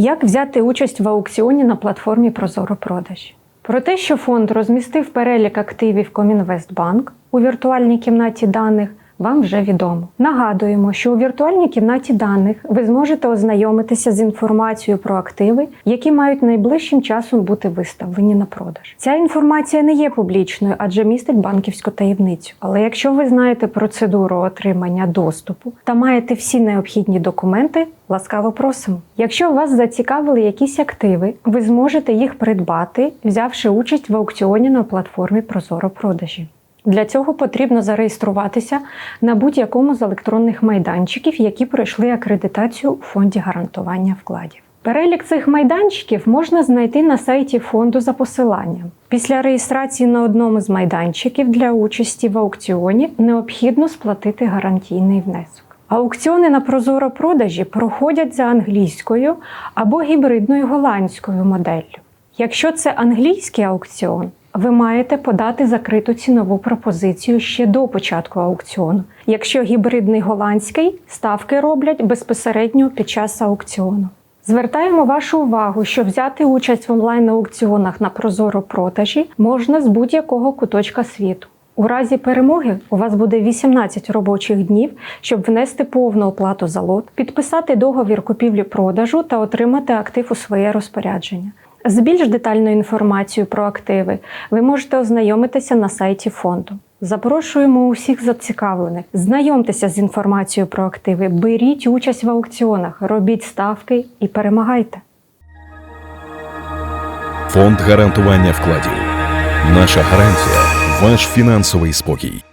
Як взяти участь в аукціоні на платформі Прозоро продаж? Про те, що фонд розмістив перелік активів Комінвестбанк у віртуальній кімнаті даних, вам вже відомо. Нагадуємо, що у віртуальній кімнаті даних ви зможете ознайомитися з інформацією про активи, які мають найближчим часом бути виставлені на продаж. Ця інформація не є публічною, адже містить банківську таємницю. Але якщо ви знаєте процедуру отримання доступу та маєте всі необхідні документи, ласкаво просимо. Якщо вас зацікавили якісь активи, ви зможете їх придбати, взявши участь в аукціоні на платформі Прозоро продажі. Для цього потрібно зареєструватися на будь-якому з електронних майданчиків, які пройшли акредитацію у фонді гарантування вкладів. Перелік цих майданчиків можна знайти на сайті фонду за посиланням. Після реєстрації на одному з майданчиків для участі в аукціоні необхідно сплатити гарантійний внесок. Аукціони на прозоро продажі проходять за англійською або гібридною голландською моделлю. Якщо це англійський аукціон, ви маєте подати закриту цінову пропозицію ще до початку аукціону. Якщо гібридний голландський, ставки роблять безпосередньо під час аукціону. Звертаємо вашу увагу, що взяти участь в онлайн-аукціонах на прозоро продажі можна з будь-якого куточка світу. У разі перемоги у вас буде 18 робочих днів, щоб внести повну оплату за лот, підписати договір купівлі-продажу та отримати актив у своє розпорядження. З більш детальною інформацією про активи ви можете ознайомитися на сайті фонду. Запрошуємо усіх зацікавлених. Знайомтеся з інформацією про активи, беріть участь в аукціонах, робіть ставки і перемагайте. Фонд гарантування вкладів. Наша гарантія ваш фінансовий спокій.